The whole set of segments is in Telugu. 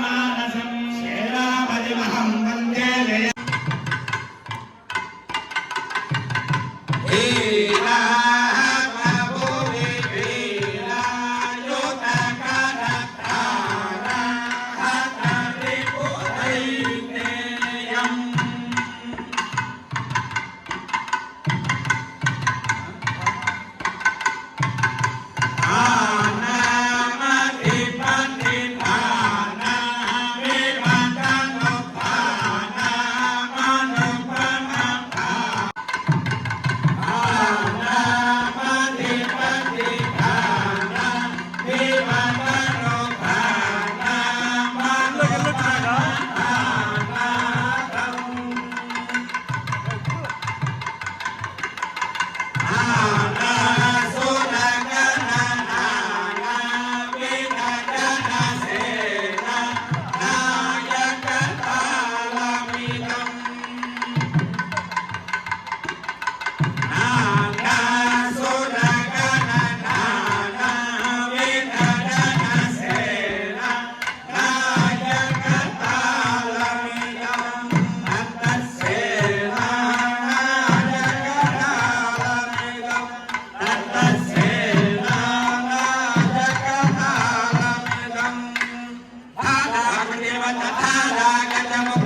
mamá. Thank you.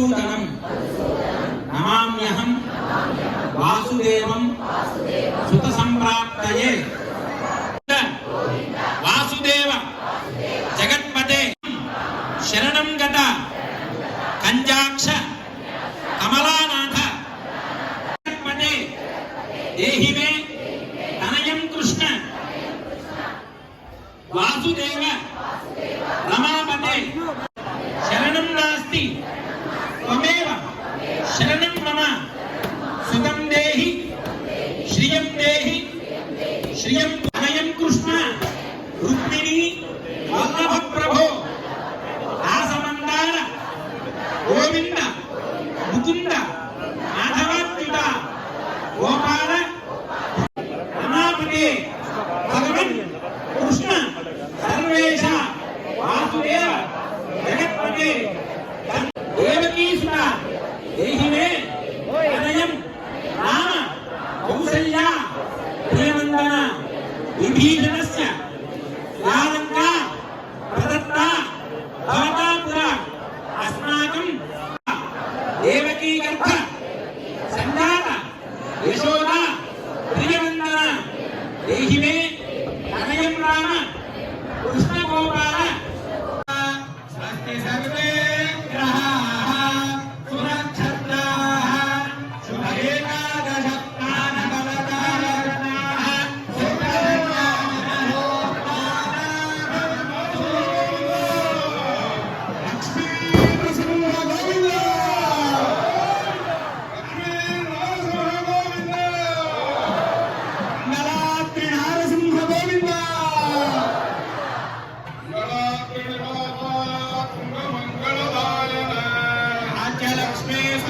మధుసూదనం నమామ్యహం వాసుదేవం సుత సంప్రాప్తయే వాసుదేవ జగత్పతే శరణం గత కంజాక్ష కమలానాథ. జగత్పతే దేహి మే తనయం కృష్ణ. వాసుదేవ రమాపతే శరణం నాస్తి. గోపాల రమాపతే భగవన్ కృష్ణ సర్వేశ వాసుదేవ జగత్పతే దేవకీ సుత దేహి రామ కౌసల్య ప్రియనందన కృష్ణ గోపాల సర్వే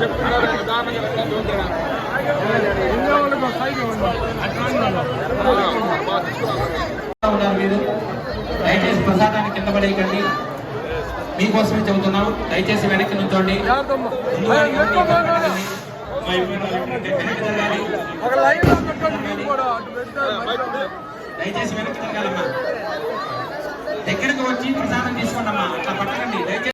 చెప్తున్నారు నిదానంగా మీరు దయచేసి ప్రసాదాన్ని కింద పడేయకండి. మీకోసమే చెబుతున్నాం. దయచేసి వెనక్కి నుంచోండి. వెనక్కి దయచేసి వెనక్కి జరగాలమ్మా దగ్గరకు వచ్చి ప్రసాదం తీసుకోండి అమ్మా అట్లా పట్టకండి. దయచేసి